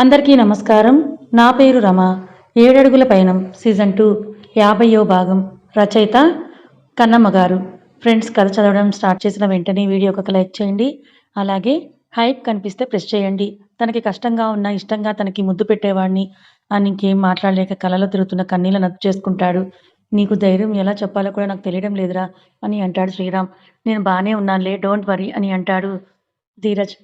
అందరికీ నమస్కారం. నా పేరు రమ. ఏడడుగుల పయనం సీజన్ టూ యాభయో భాగం. రచయిత కన్నమ్మ గారు. ఫ్రెండ్స్ కథ చదవడం స్టార్ట్ చేసిన వెంటనే వీడియోకి ఒక లైక్ చేయండి. అలాగే హైప్ కనిపిస్తే ప్రెస్ చేయండి. తనకి కష్టంగా ఉన్న ఇష్టంగా తనకి ముద్దు పెట్టేవాడిని అని ఇంకేం మాట్లాడలేక కలలో తిరుగుతున్న కన్నీళ్ళ నద్దు చేసుకుంటాడు. నీకు ధైర్యం ఎలా చెప్పాలో కూడా నాకు తెలియడం లేదురా అని అంటాడు శ్రీరామ్. నేను బాగానే ఉన్నానులే డోంట్ వరీ అని అంటాడు ధీరజ్.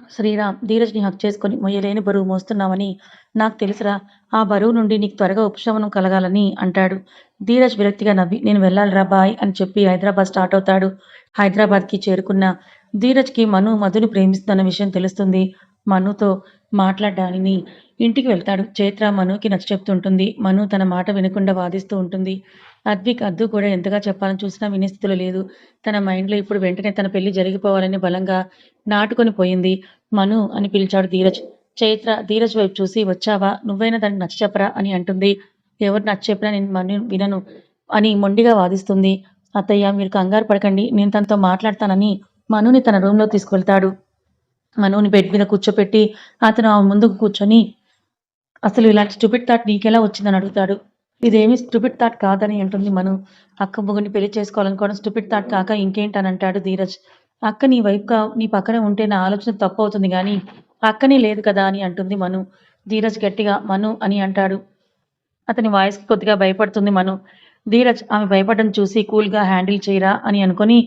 శ్రీరామ్ ధీరజ్ని హక్ చేసుకొని మొయ్యలేని బరువు మోస్తున్నామని నాకు తెలుసురా. ఆ బరువు నుండి నీకు త్వరగా ఉపశమనం కలగాలని అంటాడు. ధీరజ్ విరక్తిగా నవ్వి నేను వెళ్ళాలిరా బాయ్ అని చెప్పి హైదరాబాద్ స్టార్ట్ అవుతాడు. హైదరాబాద్కి చేరుకున్న ధీరజ్కి మను మధుని ప్రేమిస్తున్న విషయం తెలుస్తుంది. మనుతో మాట్లాడడానికి ఇంటికి వెళ్తాడు. చైత్ర మనుకి నచ్చ చెప్తుంటుంది మను తన మాట వినకుండా వాదిస్తూ ఉంటుంది. అద్విక్ అద్దు కూడా ఎంతగా చెప్పాలని చూసినా వినే స్థితిలో లేదు. తన మైండ్లో ఇప్పుడు వెంటనే తన పెళ్ళి జరిగిపోవాలని బలంగా నాటుకొని పోయింది. మను అని పిలిచాడు ధీరజ్. చైత్ర ధీరజ్ వైపు చూసి వచ్చావా? నువ్వైనా దాన్ని నచ్చ చెప్పరా? అని అంటుంది. ఎవరు నచ్చ చెప్పినా నేను మను వినను అని మొండిగా వాదిస్తుంది. అత్తయ్య మీరు కంగారు పడకండి. నేను తనతో మాట్లాడతానని మనుని తన రూమ్లో తీసుకువెళ్తాడు. మనుని బెడ్ మీద కూర్చోపెట్టి అతను ఆ ముందుకు కూర్చొని అసలు ఇలాంటి స్టూపిడ్ థాట్ నీకెలా వచ్చిందని అడుగుతాడు. ఇదేమి స్టూపిడ్ థాట్ కాదని అంటుంది మను. అక్క మొగుని పెళ్ళి చేసుకోవాలనుకోవడం స్టూపిడ్ థాట్ కాక ఇంకేంటని అంటాడు ధీరజ్. అక్క నీ వైపుగా నీ పక్కనే ఉంటే నా ఆలోచన తప్పు అవుతుంది కానీ అక్కనే లేదు కదా అని అంటుంది మను. ధీరజ్ గట్టిగా మను అని అంటాడు. అతని వాయిస్కి కొద్దిగా భయపడుతుంది మను. ధీరజ్ ఆమె భయపడడం చూసి కూల్గా హ్యాండిల్ చేయరా అని అనుకొని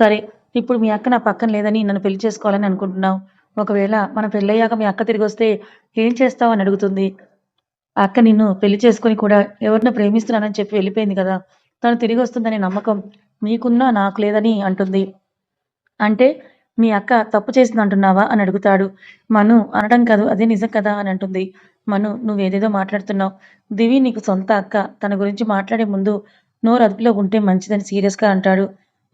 సరే ఇప్పుడు మీ అక్క నా పక్కన లేదని నన్ను పెళ్ళి చేసుకోవాలని అనుకుంటున్నావు. ఒకవేళ మన పెళ్ళయ్యాక మీ అక్క తిరిగి వస్తే ఏం చేస్తావు అని అడుగుతుంది. అక్క నిన్ను పెళ్ళి చేసుకొని కూడా ఎవరినో ప్రేమిస్తున్నానని చెప్పి వెళ్ళిపోయింది కదా. తను తిరిగి వస్తుందనే నమ్మకం నీకున్నా నాకు లేదని అంటుంది. అంటే మీ అక్క తప్పు చేసింది అంటున్నావా అని అడుగుతాడు. మను అనడం కాదు అదే నిజం కదా అని అంటుంది. మను నువ్వేదేదో మాట్లాడుతున్నావు. దివి నీకు సొంత అక్క. తన గురించి మాట్లాడే ముందు నోరు అదుపులో ఉంటే మంచిదని సీరియస్గా అంటాడు.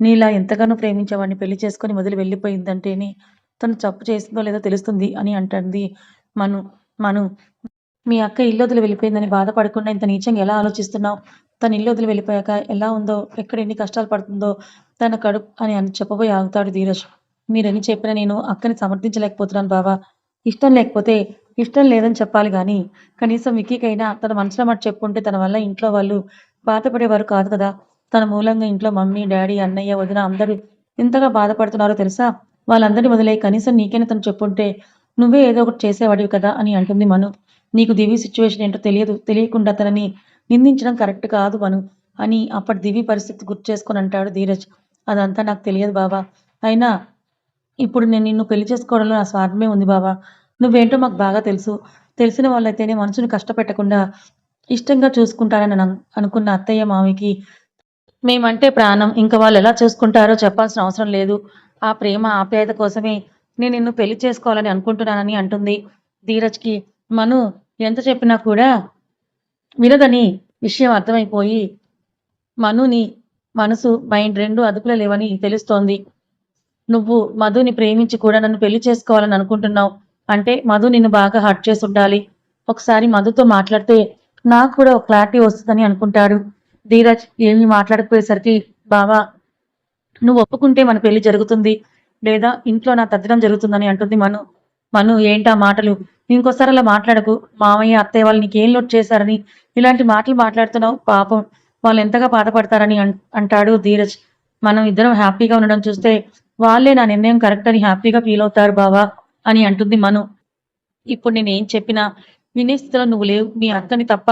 నీలా ఎంతగానో ప్రేమించేవాడిని పెళ్ళి చేసుకొని వదిలి వెళ్ళిపోయిందంటేనే తను తప్పు చేసిందో లేదో తెలుస్తుంది అని అంటుంది మను. మను మీ అక్క ఇల్లు వదిలి వెళ్ళిపోయిందని బాధపడకుండా ఇంత నీచంగా ఎలా ఆలోచిస్తున్నావు? తన ఇల్లు వదిలి వెళ్ళిపోయాక ఎలా ఉందో ఎక్కడ ఎన్ని కష్టాలు పడుతుందో తన కడుపు అని అని చెప్పబోయి ఆగుతాడు ధీరజ్. మీరని చెప్పిన నేను అక్కని సమర్థించలేకపోతున్నాను బావా. ఇష్టం లేకపోతే ఇష్టం లేదని చెప్పాలి కానీ కనీసం విక్కీకైనా తన మనసులో మాట చెప్పుంటే తన వల్ల ఇంట్లో వాళ్ళు బాధపడేవారు కాదు కదా. తన మూలంగా ఇంట్లో మమ్మీ డాడీ అన్నయ్య వదిన అందరూ ఎంతగా బాధపడుతున్నారో తెలుసా? వాళ్ళందరినీ వదిలే కనీసం నీకైనా తను చెప్పుంటే నువ్వే ఏదో ఒకటి చేసేవాడివి కదా అని అంటుంది మను. నీకు దివి సిచ్యువేషన్ ఏంటో తెలియదు తెలియకుండా తనని నిందించడం కరెక్ట్ కాదు అను అని అప్పటి దివి పరిస్థితి గుర్తు చేసుకొని అంటాడు ధీరజ్. అదంతా నాకు తెలియదు బాబా అయినా ఇప్పుడు నేను నిన్ను పెళ్ళి చేసుకోవడంలో నా స్వార్థమే ఉంది బాబా నువ్వేంటో మాకు బాగా తెలుసు. తెలిసిన వాళ్ళైతేనే మనసుని కష్టపెట్టకుండా ఇష్టంగా చూసుకుంటారని అనుకున్న అత్తయ్య మామికి మేమంటే ప్రాణం. ఇంకా వాళ్ళు ఎలా చూసుకుంటారో చెప్పాల్సిన అవసరం లేదు. ఆ ప్రేమ ఆప్యాయత కోసమే నేను నిన్ను పెళ్ళి చేసుకోవాలని అనుకుంటున్నానని అంటుంది ధీరజ్కి మను ఎంత చెప్పినా కూడా వినదని విషయం అర్థమైపోయి మనుని మనసు మైండ్ రెండు అదుపులో లేవని తెలుస్తోంది. నువ్వు మధుని ప్రేమించి కూడా నన్ను పెళ్ళి చేసుకోవాలని అనుకుంటున్నావు. అంటే మధు నిన్ను బాగా హర్ట్ చేసి ఉండాలి ఒకసారి మధుతో మాట్లాడితే నాకు కూడా ఒక క్లారిటీ వస్తుందని అనుకుంటాడు. ధీరజ్ ఏమీ మాట్లాడకపోయేసరికి బావా నువ్వు ఒప్పుకుంటే మన పెళ్ళి జరుగుతుంది. లేదా ఇంట్లో నా తద్దడం జరుగుతుందని అంటుంది మను. మను ఏంటా మాటలు? ఇంకోసారి అలా మాట్లాడకు. మామయ్య అత్తయ్య వాళ్ళు నీకేం లోటు చేశారని ఇలాంటి మాటలు మాట్లాడుతున్నావు పాపం. వాళ్ళు ఎంతగా బాధపడతారని అంటాడు ధీరజ్. మనం ఇద్దరం హ్యాపీగా ఉండడం చూస్తే వాళ్ళే నా నిర్ణయం కరెక్ట్ అని హ్యాపీగా ఫీల్ అవుతారు బావా అని అంటుంది మను. ఇప్పుడు నేను ఏం చెప్పినా వినే స్థితిలో నువ్వు లేవు. మీ అక్కని తప్ప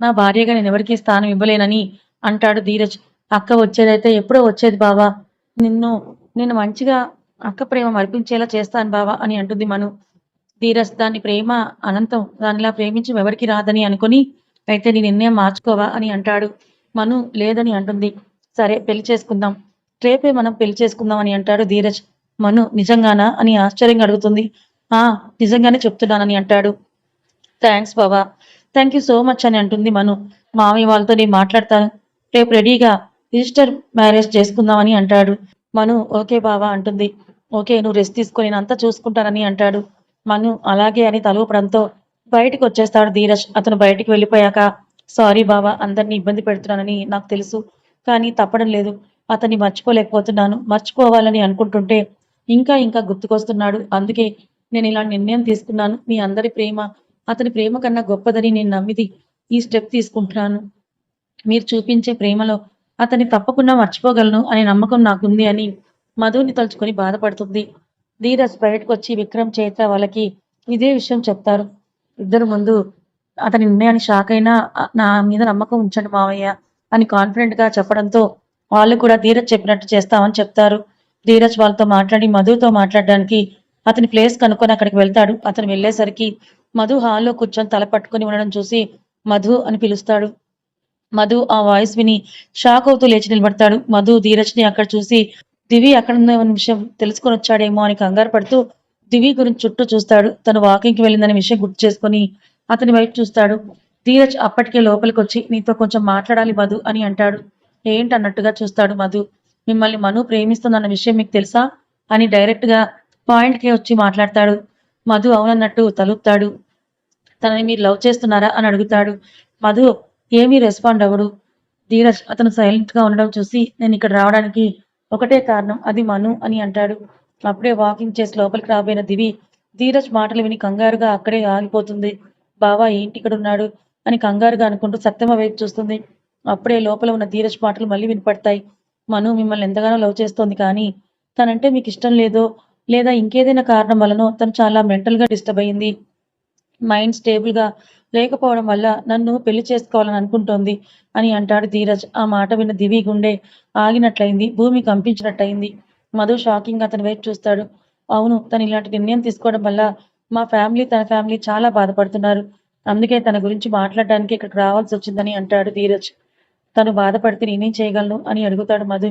నా భార్యగా నేను ఎవరికీ స్థానం ఇవ్వలేనని అంటాడు ధీరజ్. అక్క వచ్చేదైతే ఎప్పుడో వచ్చేది బావా. నిన్ను నేను మంచిగా అక్క ప్రేమ మరిపించేలా చేస్తాను బావా అని అంటుంది మను. ధీరజ్ దాని ప్రేమ అనంతం దానిలా ప్రేమించి ఎవరికి రాదని అనుకుని అయితే నీ నిర్ణయం మార్చుకోవా అని అంటాడు. మను లేదని అంటుంది. సరే పెళ్ళి చేసుకుందాం. రేపే మనం పెళ్ళి చేసుకుందాం అని అంటాడు ధీరజ్. మను నిజంగానా అని ఆశ్చర్యంగా అడుగుతుంది. ఆ నిజంగానే చెప్తున్నానని అంటాడు. థ్యాంక్స్ బావా. థ్యాంక్ యూ సో మచ్ అని అంటుంది మను. మామయ్య వాళ్ళతో నేను మాట్లాడతాను. రేపు రెడీగా రిజిస్టర్ మ్యారేజ్ చేసుకుందామని అంటాడు. మను ఓకే బావా అంటుంది. ఓకే నువ్వు రెస్ట్ తీసుకొని నేను అంతా చూసుకుంటానని అంటాడు. మను అలాగే అని తలూపడంతో బయటకు వచ్చేస్తాడు ధీరజ్. అతను బయటికి వెళ్ళిపోయాక సారీ బావా అందరినీ ఇబ్బంది పెడుతున్నానని నాకు తెలుసు కానీ తప్పడం లేదు. అతన్ని మర్చిపోలేకపోతున్నాను. మర్చిపోవాలని అనుకుంటుంటే ఇంకా ఇంకా గుర్తుకొస్తున్నాడు. అందుకే నేను ఇలా నిర్ణయం తీసుకున్నాను. మీ అందరి ప్రేమ అతని ప్రేమ కన్నా గొప్పదని నేను నమ్మిది. ఈ స్టెప్ తీసుకుంటున్నాను. మీరు చూపించే ప్రేమలో అతన్ని తప్పకుండా మర్చిపోగలను అనే నమ్మకం నాకుంది అని మధుని తలుచుకొని బాధపడుతుంది. ధీరజ్ బయటకు వచ్చి విక్రమ్ చేత వాళ్ళకి ఇదే విషయం చెప్తారు. ఇద్దరు ముందు అతని నిర్ణయాన్ని షాక్ అయినా నా మీద నమ్మకం ఉంచండి మావయ్య అని కాన్ఫిడెంట్గా చెప్పడంతో వాళ్ళు కూడా ధీరజ్ చెప్పినట్టు చేస్తామని చెప్తారు. ధీరజ్ వాళ్ళతో మాట్లాడి మధుతో మాట్లాడడానికి అతని ప్లేస్ కనుక్కొని అక్కడికి వెళ్తాడు. అతను వెళ్ళేసరికి మధు హాల్లో కూర్చొని తల పట్టుకొని ఉండడం చూసి మధు అని పిలుస్తాడు. మధు ఆ వాయిస్ విని షాక్ అవుతూ లేచి నిలబడతాడు. మధు ధీరజ్ని అక్కడ చూసి దివి అక్కడ ఉన్న విషయం తెలుసుకొని వచ్చాడేమో అని కంగారు పడుతూ దివి గురించి చుట్టూ చూస్తాడు. తను వాకింగ్కి వెళ్ళిందనే విషయం గుర్తు చేసుకొని అతని వైపు చూస్తాడు. ధీరజ్ అప్పటికే లోపలికి వచ్చి నీతో కొంచెం మాట్లాడాలి మధు అని అంటాడు. ఏంటన్నట్టుగా చూస్తాడు మధు. మిమ్మల్ని మను ప్రేమిస్తుందన్న విషయం మీకు తెలుసా? అని డైరెక్ట్గా పాయింట్కి వచ్చి మాట్లాడతాడు. మధు అవునన్నట్టు తలుపుతాడు. తనని మీరు లవ్ చేస్తున్నారా? అని అడుగుతాడు. మధు ఏమీ రెస్పాండ్ అవ్వడు. ధీరజ్ అతను సైలెంట్గా ఉండడం చూసి నేను ఇక్కడ రావడానికి ఒకటే కారణం అది మను అని అంటాడు. అప్పుడే వాకింగ్ చేసి లోపలికి రాబోయిన దివి ధీరజ్ మాటలు విని కంగారుగా అక్కడే ఆగిపోతుంది. బావా ఏంటి ఇక్కడ ఉన్నాడు? అని కంగారుగా అనుకుంటూ సత్యమ వైపు చూస్తుంది. అప్పుడే లోపల ఉన్న ధీరజ్ మాటలు మళ్ళీ వినపడతాయి. మను మిమ్మల్ని ఎంతగానో లవ్ చేస్తోంది కానీ తనంటే మీకు ఇష్టం లేదో లేదా ఇంకేదైనా కారణం వలనో తను చాలా మెంటల్గా డిస్టర్బ్ అయింది మైండ్ స్టేబుల్గా లేకపోవడం వల్ల నన్ను పెళ్ళి చేసుకోవాలని అనుకుంటోంది అని అంటాడు ధీరజ్. ఆ మాట విన్న దివి గుండె ఆగినట్లయింది. భూమి కంపించినట్టయింది. మధు షాకింగ్ అతని వైపు చూస్తాడు. అవును తను ఇలాంటి నిర్ణయం తీసుకోవడం వల్ల మా ఫ్యామిలీ తన ఫ్యామిలీ చాలా బాధపడుతున్నారు. అందుకే తన గురించి మాట్లాడడానికి ఇక్కడికి రావాల్సి వచ్చిందని అంటాడు ధీరజ్. తను బాధపడితే నేనేం చేయగలను అని అడుగుతాడు మధు.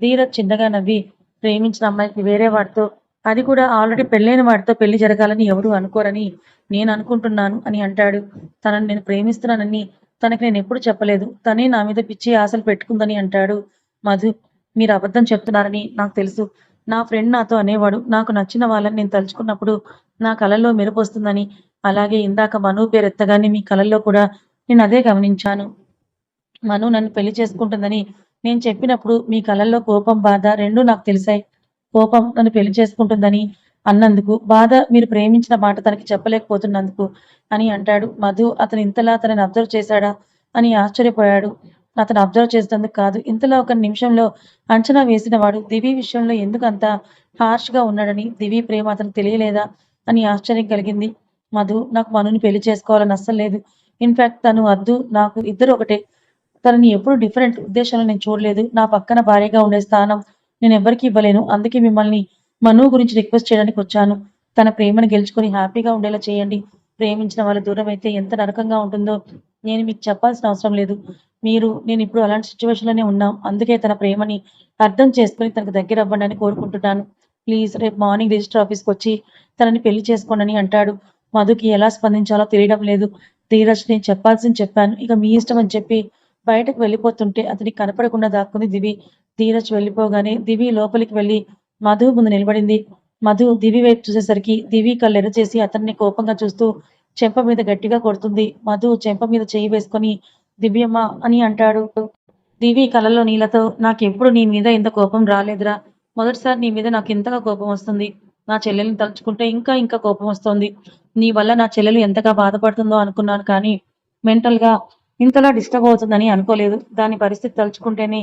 ధీరజ్ చిన్నగా నవ్వి ప్రేమించిన అమ్మాయికి వేరే వాడితో అది కూడా ఆల్రెడీ పెళ్ళైన వాడితో పెళ్ళి జరగాలని ఎవరు అనుకోరని నేను అనుకుంటున్నాను అని అంటాడు. తనని నేను ప్రేమిస్తున్నానని తనకి నేను ఎప్పుడు చెప్పలేదు. తనే నా మీద పిచ్చి ఆశలు పెట్టుకుందని అంటాడు మధు. మీరు అబద్ధం చెప్తున్నారని నాకు తెలుసు. నా ఫ్రెండ్ నాతో అనేవాడు. నాకు నచ్చిన వాళ్ళని నేను తలుచుకున్నప్పుడు నా కళల్లో మెరుపు వస్తుందని అలాగే ఇందాక మను పేరు ఎత్తగానే మీ కళల్లో కూడా నేను అదే గమనించాను. మను నన్ను పెళ్ళి చేసుకుంటుందని నేను చెప్పినప్పుడు మీ కళల్లో కోపం బాధ రెండూ నాకు తెలిసాయి. కోపం నన్ను పెళ్ళి చేసుకుంటుందని అన్నందుకు బాధ మీరు ప్రేమించిన మాట తనకి చెప్పలేకపోతున్నందుకు అని అంటాడు. మధు అతను ఇంతలా తనని అబ్జర్వ్ చేశాడా అని ఆశ్చర్యపోయాడు. అతను అబ్జర్వ్ చేసినందుకు కాదు ఇంతలో ఒక నిమిషంలో అంచనా వేసిన వాడు దివి విషయంలో ఎందుకు అంత హార్ష్గా ఉన్నాడని దివి ప్రేమ అతనికి తెలియలేదా అని ఆశ్చర్యం కలిగింది. మధు నాకు మనుని పెళ్ళి చేసుకోవాలని అస్సలు లేదు. ఇన్ఫ్యాక్ట్ తను వద్దు నాకు ఇద్దరు ఒకటే. తనని ఎప్పుడు డిఫరెంట్ ఉద్దేశంలో నేను చూడలేదు. నా పక్కన భార్యగా ఉండే స్థానం నేను ఎవరికి ఇవ్వలేను. అందుకే మిమ్మల్ని మను గురించి రిక్వెస్ట్ చేయడానికి వచ్చాను. తన ప్రేమను గెలుచుకొని హ్యాపీగా ఉండేలా చేయండి. ప్రేమించిన వాళ్ళ దూరం అయితే ఎంత నరకంగా ఉంటుందో నేను మీకు చెప్పాల్సిన అవసరం లేదు. మీరు నేను ఇప్పుడు అలాంటి సిచ్యువేషన్లోనే ఉన్నాం. అందుకే తన ప్రేమని అర్థం చేసుకుని తనకు దగ్గర అవ్వండి అని కోరుకుంటున్నాను. ప్లీజ్ రేపు మార్నింగ్ రిజిస్టర్ ఆఫీస్కి వచ్చి తనని పెళ్ళి చేసుకోండి అంటాడు. మధుకి ఎలా స్పందించాలో తెలియడం లేదు. ధీరజ్ నేను చెప్పాల్సింది చెప్పాను. ఇక మీ ఇష్టం అని చెప్పి బయటకు వెళ్ళిపోతుంటే అతనికి కనపడకుండా దాక్కుంది దివి ధీరజ్ వెళ్ళిపోగానే దివి లోపలికి వెళ్ళి మధు ముందు నిలబడింది. మధు దివి వైపు చూసేసరికి దివి కళ్ళెర చేసి అతన్ని కోపంగా చూస్తూ చెంప మీద గట్టిగా కొడుతుంది. మధు చెంప మీద చేయి వేసుకొని దివ్యమ్మ అని అంటాడు. దివి కలలో నీళ్ళతో నాకెప్పుడు నీ మీద ఇంత కోపం రాలేదురా. మొదటిసారి నీ మీద నాకు ఇంతగా కోపం వస్తుంది. నా చెల్లెల్ని తలుచుకుంటే ఇంకా ఇంకా కోపం వస్తుంది. నీ వల్ల నా చెల్లెలు ఎంతగా బాధపడుతుందో అనుకున్నాను కానీ మెంటల్గా ఇంతలా డిస్టర్బ్ అవుతుందని అనుకోలేదు. దాని పరిస్థితి తలుచుకుంటేనే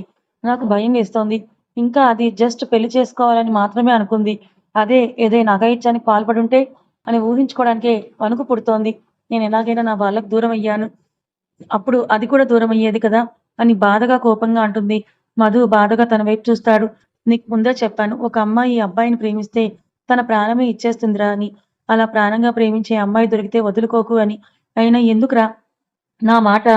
నాకు భయం వేస్తోంది. ఇంకా అది జస్ట్ పెళ్ళి చేసుకోవాలని మాత్రమే అనుకుంది. అదే ఏదైనా అఘాయిత్యానికి పాల్పడుంటే అని ఊహించుకోవడానికే వణుకు పుడుతోంది. నేను ఎలాగైనా నా వాళ్ళకు దూరం అయ్యాను. అప్పుడు అది కూడా దూరం అయ్యేది కదా అని బాధగా కోపంగా అంటుంది. మధు బాధగా తన వైపు చూస్తాడు. నీకు ముందే చెప్పాను ఒక అమ్మాయి ఈ అబ్బాయిని ప్రేమిస్తే తన ప్రాణమే ఇచ్చేస్తుందిరా అని. అలా ప్రాణంగా ప్రేమించే అమ్మాయి దొరికితే వదులుకోకు అని. అయినా ఎందుకురా? నా మాట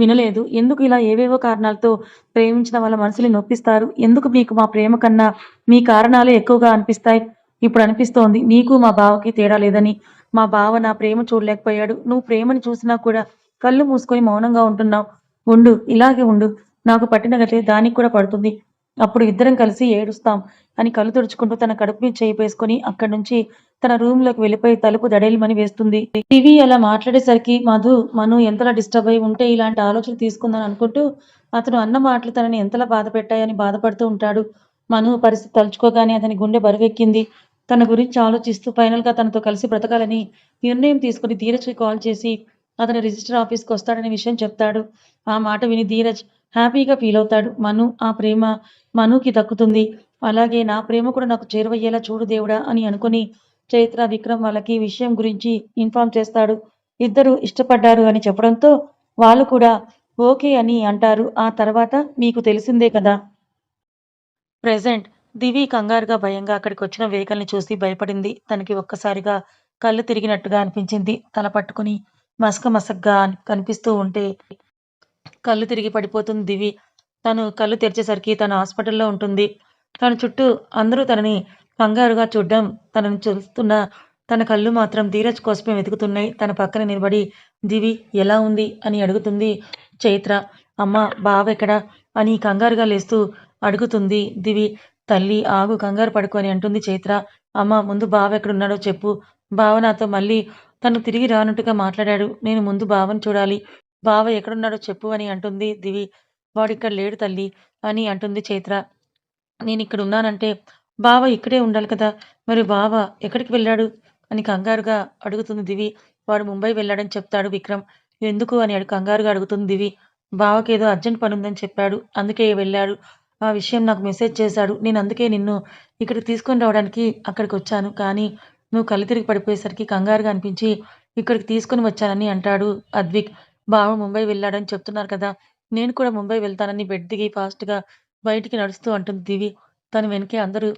వినలేదు. ఎందుకు ఇలా ఏవేవో కారణాలతో ప్రేమించిన వాళ్ళ మనసుని నొప్పిస్తారు? ఎందుకు మీకు మా ప్రేమ కన్నా మీ కారణాలే ఎక్కువగా అనిపిస్తాయి? ఇప్పుడు అనిపిస్తోంది నీకు మా బావకి తేడా లేదని. మా బావ నా ప్రేమ చూడలేకపోయాడు. నువ్వు ప్రేమని చూసినా కూడా కళ్ళు మూసుకొని మౌనంగా ఉంటున్నావు. ఉండు ఇలాగే ఉండు. నాకు పట్టిన గతే దానికి కూడా పడుతుంది. అప్పుడు ఇద్దరం కలిసి ఏడుస్తాం అని కళ్ళు తుడుచుకుంటూ తన కడుపు మీద చేయి వేసుకొని అక్కడి నుంచి తన రూమ్లోకి వెళ్ళిపోయి తలుపు దడేలమని వేస్తుంది. టీవీ అలా మాట్లాడేసరికి మధు మను ఎంతలా డిస్టర్బ్ అయి ఉంటే ఇలాంటి ఆలోచన తీసుకుందని అనుకుంటూ అతను అన్న మాటలు తనని ఎంతలా బాధ పెట్టాయని బాధపడుతూ ఉంటాడు. మను పరిస్థితి తలుచుకోగానే అతని గుండె బరువెక్కింది. తన గురించి ఆలోచిస్తూ ఫైనల్గా తనతో కలిసి బ్రతకాలని నిర్ణయం తీసుకుని ధీరజ్కి కాల్ చేసి అతని రిజిస్టర్ ఆఫీస్కి వస్తాడనే విషయం చెప్తాడు. ఆ మాట విని ధీరజ్ హ్యాపీగా ఫీల్ అవుతాడు. మను ఆ ప్రేమ మనుకి దక్కుతుంది. అలాగే నా ప్రేమ కూడా నాకు చేరువయ్యేలా చూడు దేవుడా అని అనుకుని చైత్ర విక్రమ్ వాళ్ళకి ఈ విషయం గురించి ఇన్ఫార్మ్ చేస్తాడు. ఇద్దరు ఇష్టపడ్డారు అని చెప్పడంతో వాళ్ళు కూడా ఓకే అని అంటారు. ఆ తర్వాత మీకు తెలిసిందే కదా. ప్రెజెంట్ దివి కంగారుగా భయంగా అక్కడికి వచ్చిన వెహికల్ని చూసి భయపడింది. తనకి ఒక్కసారిగా కళ్ళు తిరిగినట్టుగా అనిపించింది. తల పట్టుకుని మసక మసగ్గా కనిపిస్తూ ఉంటే కళ్ళు తిరిగి పడిపోతుంది దివి. తను కళ్ళు తెరిచేసరికి తను హాస్పిటల్లో ఉంటుంది. తన చుట్టూ అందరూ తనని కంగారుగా చూడడం. తనని చూస్తున్న తన కళ్ళు మాత్రం ధీరజ్ కోసమే వెతుకుతున్నాయి. తన పక్కన నిలబడి దివి ఎలా ఉంది? అని అడుగుతుంది చైత్ర. అమ్మ బావ ఎక్కడ? అని కంగారుగా లేస్తూ అడుగుతుంది దివి. తల్లి ఆగు కంగారు పడుకొని అంటుంది చైత్ర. అమ్మ ముందు బావ ఎక్కడున్నాడో చెప్పు. బావ నాతో మళ్ళీ తను తిరిగి రానట్టుగా మాట్లాడాడు. నేను ముందు బావని చూడాలి. బావ ఎక్కడున్నాడో చెప్పు అని అంటుంది దివి. వాడిక్కడ లేడు తల్లి అని అంటుంది చైత్ర. నేను ఇక్కడ ఉన్నానంటే బావ ఇక్కడే ఉండాలి కదా. మరి బావ ఎక్కడికి వెళ్ళాడు? అని కంగారుగా అడుగుతుంది దివి. వాడు ముంబై వెళ్ళాడని చెప్తాడు విక్రమ్. ఎందుకు అని అడు కంగారుగా అడుగుతుంది దివి. బావకి ఏదో అర్జెంట్ పని ఉందని చెప్పాడు. అందుకే వెళ్ళాడు. ఆ విషయం నాకు మెసేజ్ చేశాడు. నేను అందుకే నిన్ను ఇక్కడికి తీసుకొని రావడానికి అక్కడికి వచ్చాను. కానీ నువ్వు కళ్ళు తిరిగి పడిపోయేసరికి కంగారుగా అనిపించి ఇక్కడికి తీసుకొని వచ్చానని అంటాడు అద్విక్. బావ ముంబై వెళ్ళాడని చెప్తున్నారు కదా. నేను కూడా ముంబై వెళ్తానని బెడ్ దిగి ఫాస్ట్గా బయటికి నడుస్తూ అంటుంది దివి. తన వెనకే అందరూ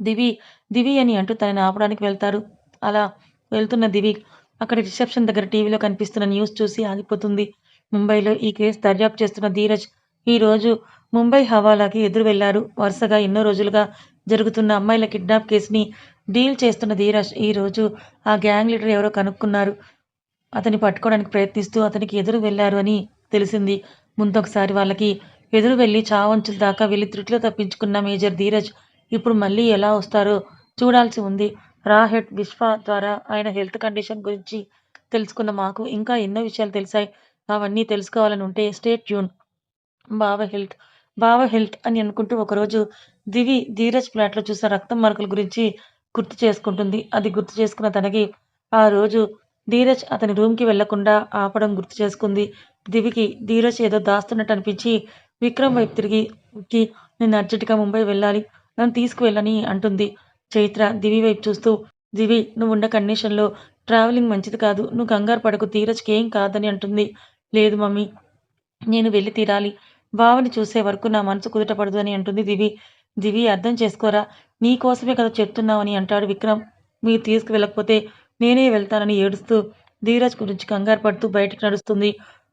దివి దివి అని అంటూ తనని ఆపడానికి వెళ్తారు. అలా వెళ్తున్న దివి అక్కడ రిసెప్షన్ దగ్గర టీవీలో కనిపిస్తున్న న్యూస్ చూసి ఆగిపోతుంది. ముంబైలో ఈ కేసు దర్యాప్తు చేస్తున్న ధీరజ్ ఈ రోజు ముంబై హవాలాకి ఎదురు వెళ్ళారు. వరుసగా ఎన్నో రోజులుగా జరుగుతున్న అమ్మాయిల కిడ్నాప్ కేసుని డీల్ చేస్తున్న ధీరజ్ ఈ రోజు ఆ గ్యాంగ్ లీడర్ ఎవరో కనుక్కున్నారు. అతని పట్టుకోవడానికి ప్రయత్నిస్తూ అతనికి ఎదురు వెళ్ళారు అని తెలిసింది. ముందొకసారి వాళ్ళకి ఎదురు వెళ్ళి చావంచుల దాకా వెళ్ళి త్రుటిలో తప్పించుకున్న మేజర్ ధీరజ్ ఇప్పుడు మళ్ళీ ఎలా వస్తారో చూడాల్సి ఉంది. రాహెడ్ విశ్వ ద్వారా ఆయన హెల్త్ కండిషన్ గురించి తెలుసుకున్న మాకు ఇంకా ఎన్నో విషయాలు తెలిసాయి. అవన్నీ తెలుసుకోవాలని ఉంటే స్టేట్ ట్యూన్. బావ హెల్త్ బావ హెల్త్ అని అనుకుంటూ ఒకరోజు దివి ధీరజ్ ఫ్లాట్లో చూసిన రక్తం మరకల గురించి గుర్తు చేసుకుంటుంది. అది గుర్తు చేసుకున్న తనకి ఆ రోజు ధీరజ్ అతని రూమ్కి వెళ్ళకుండా ఆపడం గుర్తు చేసుకుంది. దివికి ధీరజ్ ఏదో దాస్తున్నట్టు అనిపించి విక్రమ్ వైపు తిరిగి నేను అర్జెంటుగా ముంబై వెళ్ళాలి. నన్ను తీసుకువెళ్ళని అంటుంది. చైత్ర దివి వైపు చూస్తూ దివి నువ్వు ఉన్న కండిషన్లో ట్రావెలింగ్ మంచిది కాదు. నువ్వు కంగారు పడకు ధీరజ్కి ఏం కాదని అంటుంది. లేదు మమ్మీ నేను వెళ్ళి తీరాలి. బావని చూసే వరకు నా మనసు కుదుటపడదు అని అంటుంది దివి. దివి అర్థం చేసుకోరా? నీ కోసమే కదా చెప్తున్నావని అంటాడు విక్రమ్. మీరు తీసుకువెళ్ళకపోతే నేనే వెళ్తానని ఏడుస్తూ ధీరజ్ గురించి కంగారు పడుతూ బయటకు నడుస్తుంది.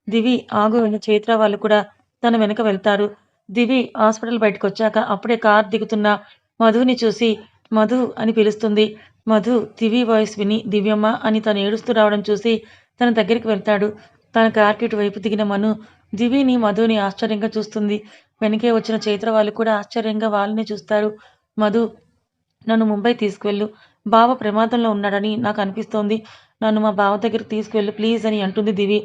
దివి ఆగు అని చైత్ర వాళ్ళు కూడా తన వెనక వెళ్తారు. దివి హాస్పిటల్ బయటకు వచ్చాక అప్పుడే కార్ దిగుతున్న మధుని చూసి మధు అని పిలుస్తుంది. మధు దివి వాయిస్ విని దివ్యమ్మ అని తను ఏడుస్తూ రావడం చూసి తన దగ్గరికి వెళ్తాడు. తన కార్కి వైపు దిగిన మను దివిని మధుని ఆశ్చర్యంగా చూస్తుంది. వెనకే వచ్చిన చైత్ర వాళ్ళు కూడా ఆశ్చర్యంగా వాళ్ళని చూస్తారు. మధు నన్ను ముంబై తీసుకువెళ్ళు. బావ ప్రమాదంలో ఉన్నాడని నాకు అనిపిస్తోంది. నన్ను మా బావ దగ్గరికి తీసుకువెళ్ళు ప్లీజ్ అని అంటుంది దివి.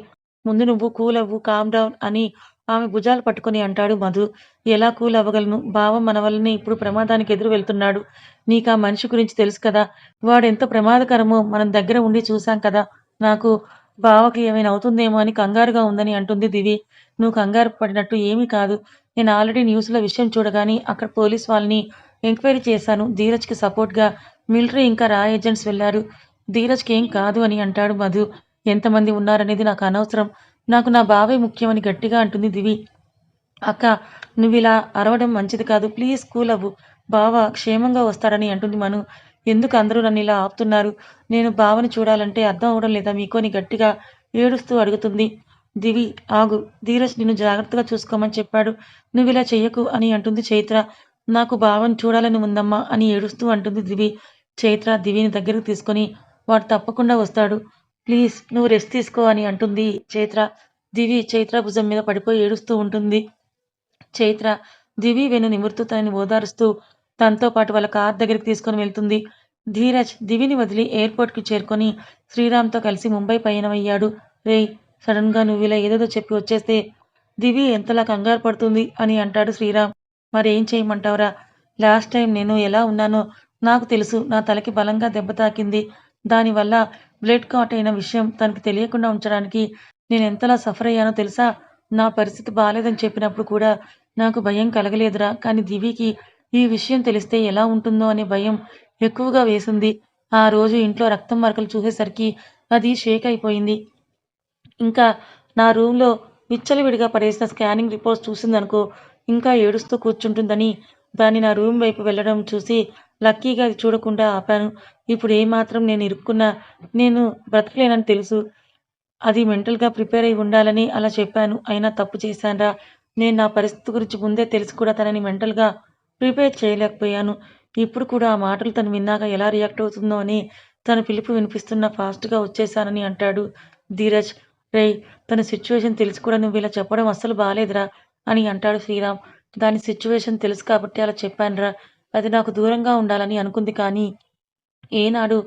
ముందు నువ్వు కూల్ అవ్వు కామ్ డౌన్ అని ఆమె భుజాలు పట్టుకొని అంటాడు మధు ఎలా కూల్ అవ్వగలను బావ మన వల్లనే ఇప్పుడు ప్రమాదానికి ఎదురు వెళ్తున్నాడు. నీకు ఆ మనిషి గురించి తెలుసు కదా. వాడు ఎంత ప్రమాదకరమో మనం దగ్గర ఉండి చూశాం కదా. నాకు బావకి ఏమైనా అవుతుందేమో అని కంగారుగా ఉందని అంటుంది దివి. నువ్వు కంగారు పడినట్టు ఏమీ కాదు. నేను ఆల్రెడీ న్యూస్లో విషయం చూడగానే అక్కడ పోలీస్ వాళ్ళని ఎంక్వైరీ చేశాను. ధీరజ్కి సపోర్ట్గా మిలిటరీ ఇంకా రా ఏజెంట్స్ వెళ్ళారు ధీరజ్కి ఏం కాదు అని అంటాడు మధు. ఎంతమంది ఉన్నారనేది నాకు అనవసరం. నాకు నా బావే ముఖ్యమని గట్టిగా అంటుంది దివి. అక్క నువ్వు ఇలా అరవడం మంచిది కాదు. ప్లీజ్ కూల్ అవ్వు. బావ క్షేమంగా వస్తాడని అంటుంది మను. ఎందుకు అందరూ నన్ను ఇలా ఆపుతున్నారు? నేను బావని చూడాలంటే అర్థం అవడం లేదా మీకోని గట్టిగా ఏడుస్తూ అడుగుతుంది. దివి ఆగు. ధీరజ్ నిన్ను జాగ్రత్తగా చూసుకోమని చెప్పాడు. నువ్వు ఇలా చెయ్యకు అని అంటుంది చైత్ర. నాకు బావని చూడాలని ఉందమ్మా అని ఏడుస్తూ అంటుంది దివి. చైత్ర దివిని దగ్గరకు తీసుకొని వాడు తప్పకుండా వస్తాడు. ప్లీజ్ నువ్వు రెస్ట్ తీసుకో అని అంటుంది చైత్ర. దివి చైత్ర భుజం మీద పడిపోయి ఏడుస్తూ ఉంటుంది. చైత్ర దివి వెను నిమురుతూ తనని ఓదారుస్తూ తనతో పాటు వాళ్ళ కార్ దగ్గరికి తీసుకొని వెళ్తుంది. ధీరజ్ దివిని వదిలి ఎయిర్పోర్ట్కి చేరుకొని శ్రీరామ్తో కలిసి ముంబై పయనమయ్యాడు. రేయ్ సడన్గా నువ్వు ఇలా ఏదేదో చెప్పి వచ్చేస్తే దివి ఎంతలా కంగారు పడుతుంది అని అంటాడు శ్రీరామ్. మరేం చేయమంటావురా? లాస్ట్ టైం నేను ఎలా ఉన్నానో నాకు తెలుసు. నా తలకి బలంగా దెబ్బ తాకింది. దానివల్ల బ్లడ్ కాట్ అయిన విషయం తనకి తెలియకుండా ఉంచడానికి నేను ఎంతలా సఫర్ అయ్యానో తెలుసా? నా పరిస్థితి బాగాలేదని చెప్పినప్పుడు కూడా నాకు భయం కలగలేదురా. కానీ దివికి ఈ విషయం తెలిస్తే ఎలా ఉంటుందో అనే భయం ఎక్కువగా వేసింది. ఆ రోజు ఇంట్లో రక్తం మరకలు చూసేసరికి అది షేక్ అయిపోయింది. ఇంకా నా రూమ్లో విచ్చలవిడిగా పడేసిన స్కానింగ్ రిపోర్ట్స్ చూసిందనుకో ఇంకా ఏడుస్తూ కూర్చుంటుందని దాన్ని నా రూమ్ వైపు వెళ్ళడం చూసి లక్కీగా అది చూడకుండా ఆపాను. ఇప్పుడు ఏమాత్రం నేను ఇరుక్కున్నా నేను బ్రతకలేనని తెలుసు. అది మెంటల్గా ప్రిపేర్ అయి ఉండాలని అలా చెప్పాను. అయినా తప్పు చేశానురా నేను నా పరిస్థితి గురించి ముందే తెలిసి కూడా తనని మెంటల్గా ప్రిపేర్ చేయలేకపోయాను. ఇప్పుడు కూడా ఆ మాటలు తను విన్నాక ఎలా రియాక్ట్ అవుతుందో అని తన పిలుపు వినిపిస్తున్న ఫాస్ట్గా వచ్చేసానని అంటాడు ధీరజ్. రే తన సిచ్యువేషన్ తెలిసి కూడా నువ్వు ఇలా చెప్పడం అస్సలు బాగాలేదురా అని అంటాడు శ్రీరామ్. దాని సిచ్యువేషన్ తెలుసు కాబట్టి అలా చెప్పానురా. అది నాకు దూరంగా ఉండాలని అనుకుంది కానీ ఏనాడు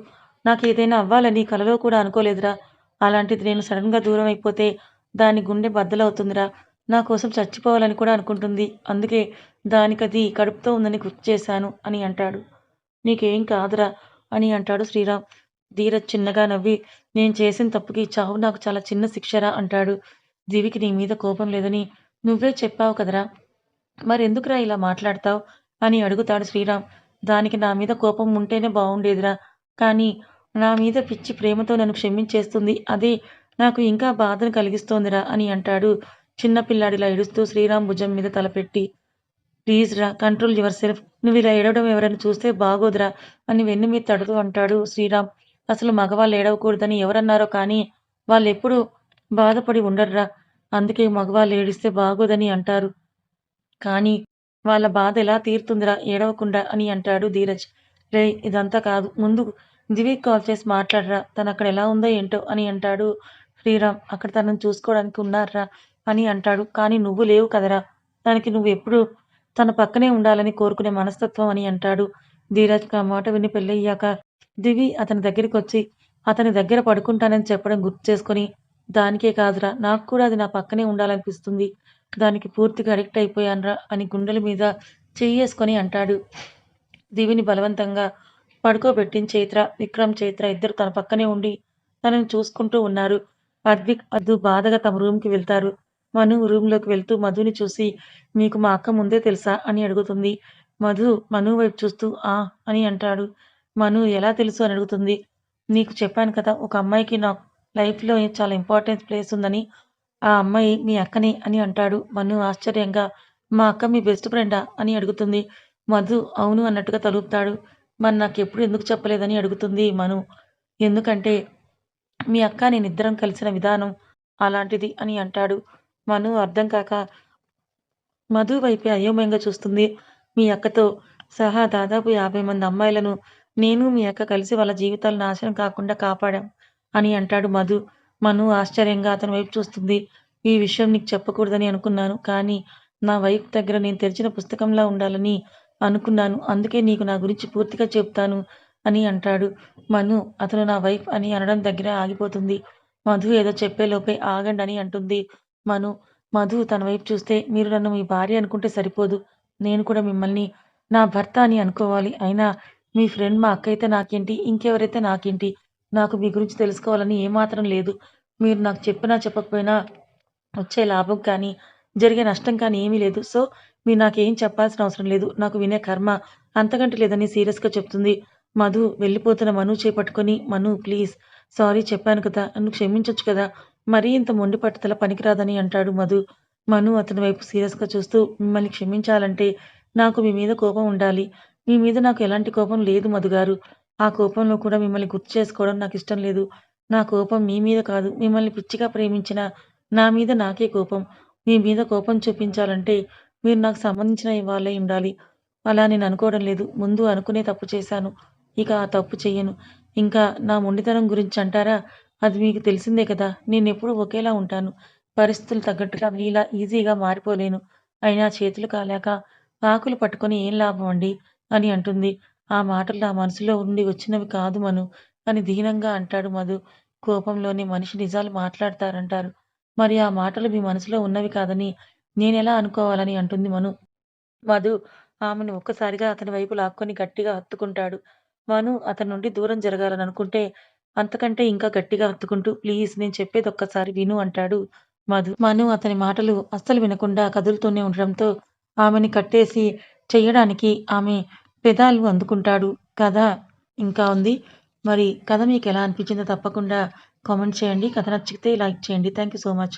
నాకు ఏదైనా అవ్వాలని కలలో కూడా అనుకోలేదురా. అలాంటిది నేను సడన్గా దూరం అయిపోతే దాని గుండె బద్దలవుతుందిరా. నా కోసం చచ్చిపోవాలని కూడా అనుకుంటుంది. అందుకే దానికది కడుపుతో ఉందని గుర్తు చేశాను అని అంటాడు. నీకేం కాదురా అని అంటాడు శ్రీరామ్. ధీరజ్ చిన్నగా నవ్వి నేను చేసిన తప్పుకి చావు నాకు చాలా చిన్న శిక్షరా అంటాడు. దివికి నీ మీద కోపం లేదని నువ్వే చెప్పావు కదరా. మరెందుకురా ఇలా మాట్లాడతావు అని అడుగుతాడు శ్రీరామ్. దానికి నా మీద కోపం ఉంటేనే బాగుండేదిరా. కానీ నా మీద పిచ్చి ప్రేమతో నన్ను క్షమించేస్తుంది. అదే నాకు ఇంకా బాధను కలిగిస్తోందిరా అని అంటాడు చిన్నపిల్లాడిలా ఏడుస్తూ శ్రీరామ్ భుజం మీద తలపెట్టి. ప్లీజ్ రా కంట్రోల్ యువర్ సెల్ఫ్. నువ్వు ఇలా ఏడవడం ఎవరైనా చూస్తే బాగోదురా అని వెన్ను మీద తడుతూ అంటాడు శ్రీరామ్. అసలు మగవాళ్ళు ఏడవకూడదని ఎవరన్నారో కానీ వాళ్ళు ఎప్పుడు బాధపడి ఉండరురా. అందుకే మగవాళ్ళు ఏడిస్తే బాగోదని అంటారు. కానీ వాళ్ళ బాధ ఎలా తీరుతుందిరా? ఏడవకుండా అని అంటాడు ధీరజ్. రే ఇదంతా కాదు. ముందు దివిక్ కాల్ చేసి మాట్లాడరా. తను అక్కడ ఎలా ఉందో ఏంటో అని అంటాడు శ్రీరామ్. అక్కడ తనను చూసుకోవడానికి ఉన్నారా అని అంటాడు. కానీ నువ్వు లేవు కదరా. దానికి నువ్వు ఎప్పుడు తన పక్కనే ఉండాలని కోరుకునే మనస్తత్వం అని అంటాడు ధీరజ్. ఆ మాట విని పెళ్ళయ్యాక దివి అతని దగ్గరికి వచ్చి అతని దగ్గర పడుకుంటానని చెప్పడం గుర్తు చేసుకొని దానికే కాదురా. నాకు కూడా అది నా పక్కనే ఉండాలనిపిస్తుంది. దానికి పూర్తిగా అడిక్ట్ అయిపోయానురా అని గుండెల మీద చెయ్యేసుకొని అంటాడు. దివిని బలవంతంగా పడుకోబెట్టిన చైత్ర విక్రమ్ చైత్ర ఇద్దరు తన పక్కనే ఉండి తనని చూసుకుంటూ ఉన్నారు. అద్విక్ అద్దు బాధగా తమ రూమ్కి వెళ్తారు. మను రూమ్లోకి వెళ్తూ మధుని చూసి మీకు మా అక్క ముందే తెలుసా? అని అడుగుతుంది. మధు మను వైపు చూస్తూ ఆ అని అంటాడు. మను ఎలా తెలుసు? అని అడుగుతుంది. నీకు చెప్పాను కదా ఒక అమ్మాయికి నా లైఫ్లో చాలా ఇంపార్టెన్స్ ప్లేస్ ఉందని ఆ అమ్మాయి మీ అక్కనే అని అంటాడు. మను ఆశ్చర్యంగా మా అక్క మీ బెస్ట్ ఫ్రెండా? అని అడుగుతుంది. మధు అవును అన్నట్టుగా తలుపుతాడు. మరి నాకు ఎప్పుడు ఎందుకు చెప్పలేదని? అడుగుతుంది మను. ఎందుకంటే మీ అక్క నేను ఇద్దరం కలిసిన విధానం అలాంటిది అని అంటాడు. మను అర్థం కాక మధు వైపే అయోమయంగా చూస్తుంది. మీ అక్కతో సహా దాదాపు యాభై మంది అమ్మాయిలను నేను మీ అక్క కలిసి వాళ్ళ జీవితాలు నాశనం కాకుండా కాపాడాం అని అంటాడు మధు. మను ఆశ్చర్యంగా అతని వైపు చూస్తుంది. ఈ విషయం నీకు చెప్పకూడదని అనుకున్నాను కానీ నా వైపు దగ్గర నేను తెరిచిన పుస్తకంలా ఉండాలని అనుకున్నాను. అందుకే నీకు నా గురించి పూర్తిగా చెప్తాను అని అంటాడు. మను అతను నా వైఫ్ అని అనడం దగ్గర ఆగిపోతుంది. మధు ఏదో చెప్పేలోపే ఆగండి అని అంటుంది. మను మధు తన వైపు చూస్తే మీరు నన్ను మీ భార్య అనుకుంటే సరిపోదు. నేను కూడా మిమ్మల్ని నా భర్త అని అనుకోవాలి. అయినా మీ ఫ్రెండ్ మా అక్క అయితే నాకేంటి ఇంకెవరైతే నాకేంటి? నాకు మీ గురించి తెలుసుకోవాలని ఏమాత్రం లేదు. మీరు నాకు చెప్పినా చెప్పకపోయినా వచ్చే లాభం కానీ జరిగే నష్టం కానీ ఏమీ లేదు. సో మీరు నాకేం చెప్పాల్సిన అవసరం లేదు. నాకు వినే కర్మ అంతకంటే లేదని సీరియస్గా చెప్తుంది. మధు వెళ్ళిపోతున్న మను చేపట్టుకొని మను ప్లీజ్ సారీ చెప్పాను కదా నన్ను క్షమించొచ్చు కదా మరీ ఇంత మొండి పట్టుదల పనికిరాదని అంటాడు మధు. మను అతని వైపు సీరియస్గా చూస్తూ మిమ్మల్ని క్షమించాలంటే నాకు మీ మీద కోపం ఉండాలి. మీ మీద నాకు ఎలాంటి కోపం లేదు మధు గారు. ఆ కోపంలో కూడా మిమ్మల్ని గుర్తు చేసుకోవడం నాకు ఇష్టం లేదు. నా కోపం మీ మీద కాదు. మిమ్మల్ని పిచ్చిగా ప్రేమించిన నా మీద నాకే కోపం. మీ మీద కోపం చూపించాలంటే మీరు నాకు సంబంధించిన వాళ్ళే ఉండాలి. అలా నేను అనుకోవడం లేదు. ముందు అనుకునే తప్పు చేశాను. ఇక ఆ తప్పు చెయ్యను. ఇంకా నా మొండితనం గురించి అంటారా? అది మీకు తెలిసిందే కదా. నేను ఎప్పుడు ఒకేలా ఉంటాను. పరిస్థితులు తగ్గట్టుగా మీలా ఈజీగా మారిపోలేను. అయినా చేతులు కాలాక ఆకులు పట్టుకొని ఏం లాభం అండి? అని అంటుంది. ఆ మాటలు నా మనసులో ఉండి వచ్చినవి కాదు మను అని దీనంగా అంటాడు మధు కోపంలోనే మనిషి నిజాలు మాట్లాడతారంటారు మరి ఆ మాటలు మీ మనసులో ఉన్నవి కాదని నేనెలా అనుకోవాలని అంటుంది మను మధు ఆమెను ఒక్కసారిగా అతని వైపు లాక్కొని గట్టిగా హత్తుకుంటాడు. మను అతని నుండి దూరం జరగాలని అనుకుంటే అంతకంటే ఇంకా గట్టిగా హత్తుకుంటూ ప్లీజ్ నేను చెప్పేది ఒక్కసారి విను అంటాడు మధు. మను అతని మాటలు అస్సలు వినకుండా కదులుతూనే ఉండడంతో ఆమెని కట్టేసి చేయడానికి ఆమె పెదాలు అందుకుంటాడు. కథ ఇంకా ఉంది. మరి కథ మీకు ఎలా అనిపించిందో తప్పకుండా కామెంట్ చేయండి. కథ నచ్చితే లైక్ చేయండి. Thank you so much.